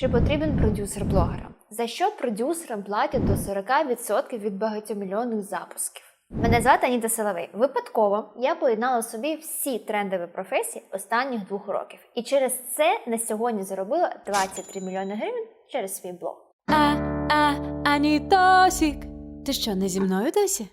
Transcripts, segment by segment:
Чи потрібен продюсер блогера? За що продюсерам платять до 40% від багатомільйонних запусків? Мене звати Аніта Соловей. Випадково я поєднала собі всі трендові професії останніх двох років. І через це на сьогодні заробила 23 мільйони гривень через свій блог. А, а, Анітосік. Ти що, не зі мною досі?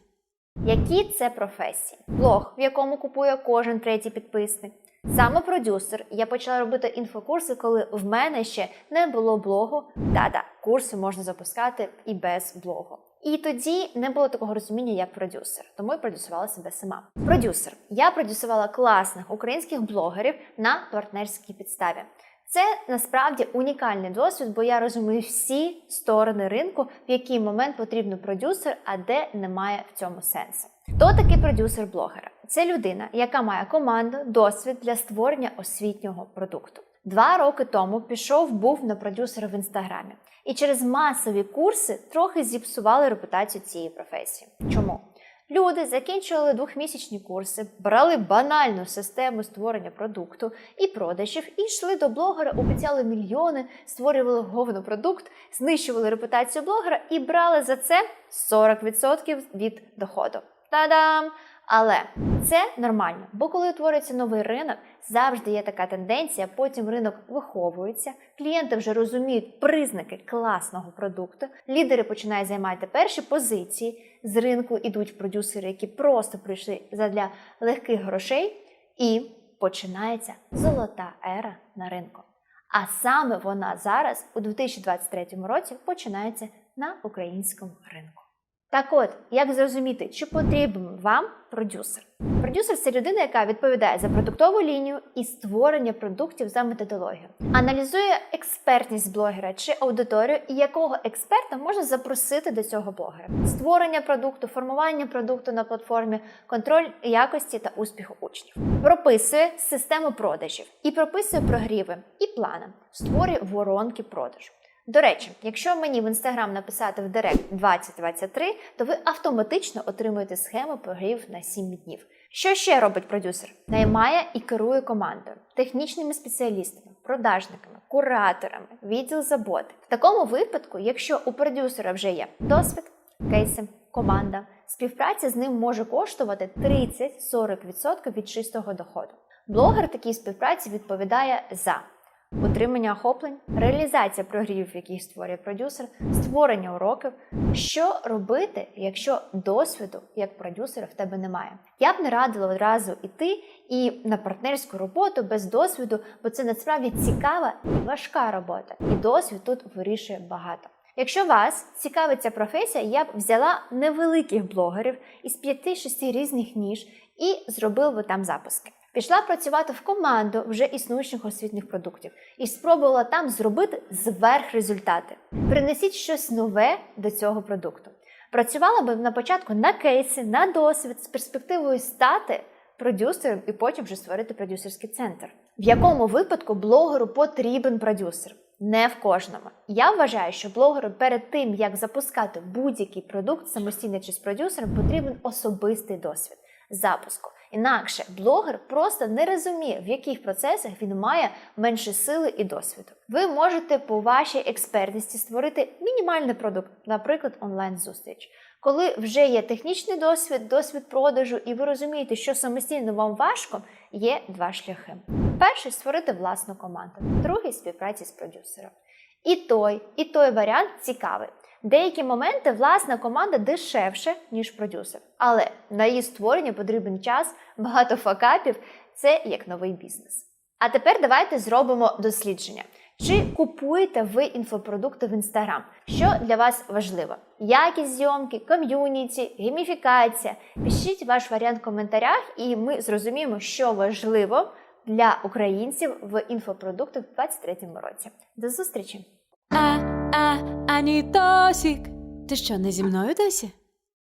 Які це професії? Блог, в якому купує кожен третій підписник. Саме продюсер. Я почала робити інфокурси, коли в мене ще не було блогу. Да-да, курси можна запускати і без блогу. І тоді не було такого розуміння, як продюсер, тому я продюсувала себе сама. Продюсер. Я продюсувала класних українських блогерів на партнерській підставі. Це насправді унікальний досвід, бо я розумію всі сторони ринку, в який момент потрібен продюсер, а де немає в цьому сенсу. Хто такий продюсер блогера? Це людина, яка має команду, досвід для створення освітнього продукту. Два роки тому пішов був на продюсера в інстаграмі, і через масові курси трохи зіпсували репутацію цієї професії. Чому? Люди закінчували двохмісячні курси, брали банальну систему створення продукту і продажів, і йшли до блогера, обіцяли мільйони, створювали говнопродукт, знищували репутацію блогера і брали за це 40% від доходу. Та-дам! Але це нормально, бо коли утворюється новий ринок, завжди є така тенденція. Потім ринок виховується, клієнти вже розуміють признаки класного продукту. Лідери починають займати перші позиції з ринку, ідуть продюсери, які просто прийшли задля легких грошей, і починається золота ера на ринку. А саме вона зараз, у 2023 році, починається на українському ринку. Так от, як зрозуміти, чи потрібен вам продюсер? Продюсер це людина, яка відповідає за продуктову лінію і створення продуктів за методологію. Аналізує експертність блогера чи аудиторію, і якого експерта можна запросити до цього блогера. Створення продукту, формування продукту на платформі, контроль якості та успіху учнів. Прописує систему продажів і прописує прогріви і плани, створює воронки продажу. До речі, якщо мені в інстаграм написати в Директ 2023, то ви автоматично отримуєте схему прогрів на 7 днів. Що ще робить продюсер? Наймає і керує командою, технічними спеціалістами, продажниками, кураторами, відділ заботи. В такому випадку, якщо у продюсера вже є досвід, кейси, команда, співпраця з ним може коштувати 30-40% від чистого доходу. Блогер такій співпраці відповідає за утримання охоплень, реалізація прогрівів, які створює продюсер, створення уроків. Що робити, якщо досвіду як продюсера в тебе немає? Я б не радила одразу йти і на партнерську роботу без досвіду, бо це насправді цікава і важка робота, і досвід тут вирішує багато. Якщо вас цікавить ця професія, я б взяла невеликих блогерів із 5-6 різних ніж і зробила би там запуски. Пішла працювати в команду вже існуючих освітніх продуктів і спробувала там зробити зверх результати. Принесіть щось нове до цього продукту. Працювала би на початку на кейси, на досвід з перспективою стати продюсером і потім вже створити продюсерський центр. В якому випадку блогеру потрібен продюсер? Не в кожному. Я вважаю, що блогеру перед тим, як запускати будь-який продукт самостійно чи з продюсером, потрібен особистий досвід запуску. Інакше блогер просто не розуміє, в яких процесах він має менше сили і досвіду. Ви можете по вашій експертності створити мінімальний продукт, наприклад, онлайн-зустріч. Коли вже є технічний досвід, досвід продажу, і ви розумієте, що самостійно вам важко, є два шляхи. Перший створити власну команду, другий співпраці з продюсером. І той, і той варіант цікавий. Деякі моменти власна команда дешевше, ніж продюсер. Але на її створення потрібен час, багато факапів це як новий бізнес. А тепер давайте зробимо дослідження. Чи купуєте ви інфопродукти в інстаграм? Що для вас важливо? Якість зйомки, ком'юніті, гейміфікація. Пишіть ваш варіант в коментарях, і ми зрозуміємо, що важливо для українців в інфопродуктах в 2023 році. До зустрічі! Анітосік. Ти що, не зі мною досі?